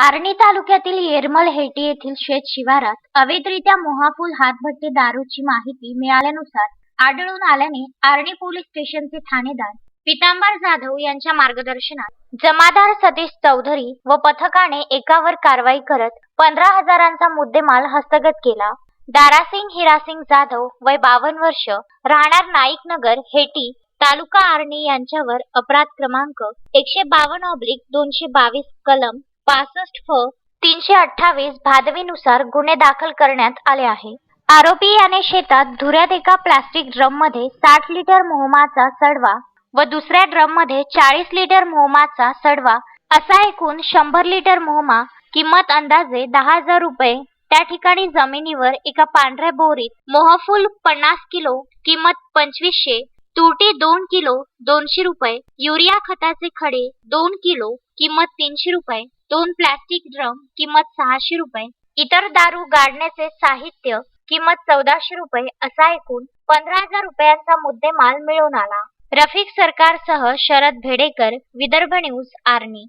आर्णी तालुक्यातील येरमल हेटी येथील शेत शिवारात अवैधरित्या मोहापूल हातभट्टी दारूची माहिती मिळाल्यानुसार आढळून आल्याने आर्णी पोलीस स्टेशनचे ठाणेदार पितांबर जाधव यांच्या मार्गदर्शनात जमादार सतीश चौधरी व पथकाने एकावर कारवाई करत पंधरा हजारांचा मुद्देमाल हस्तगत केला. दारासिंग हिरासिंग जाधव वय बावन्न वर्ष राहणार नाईक नगर हेटी तालुका आर्णी यांच्यावर अपराध क्रमांक एकशे बावन्न ऑब्लिक दोनशे बावीस कलम पासष्ट फ तीनशे अठ्ठावीस भादवीनुसार गुन्हे दाखल करण्यात आले आहे. आरोपी याने शेतात धुऱ्यात एका प्लास्टिक ड्रममध्ये साठ लिटर मोहमाचा सडवा व दुसऱ्या ड्रममध्ये चाळीस लिटर मोहमाचा सडवा असा एकूण शंभर लिटर मोहमा किंमत अंदाजे दहा हजार रुपये. त्या ठिकाणी जमिनीवर एका पांढऱ्या बोरीत मोहफूल पन्नास किलो किंमत पंचवीसशे तुरटी दोन किलो दोनशे रुपये. युरिया खताचे खडे दोन किलो किंमत तीनशे रुपये. दोन प्लास्टिक ड्रम किंमत सहाशे रुपये. इतर दारू गाडण्याचे साहित्य किंमत चौदाशे रुपये असा एकूण पंधरा हजार रुपयांचा मुद्देमाल मिळून आला. रफिक सरकारसह शरद भेडेकर विदर्भ न्यूज आर्णी.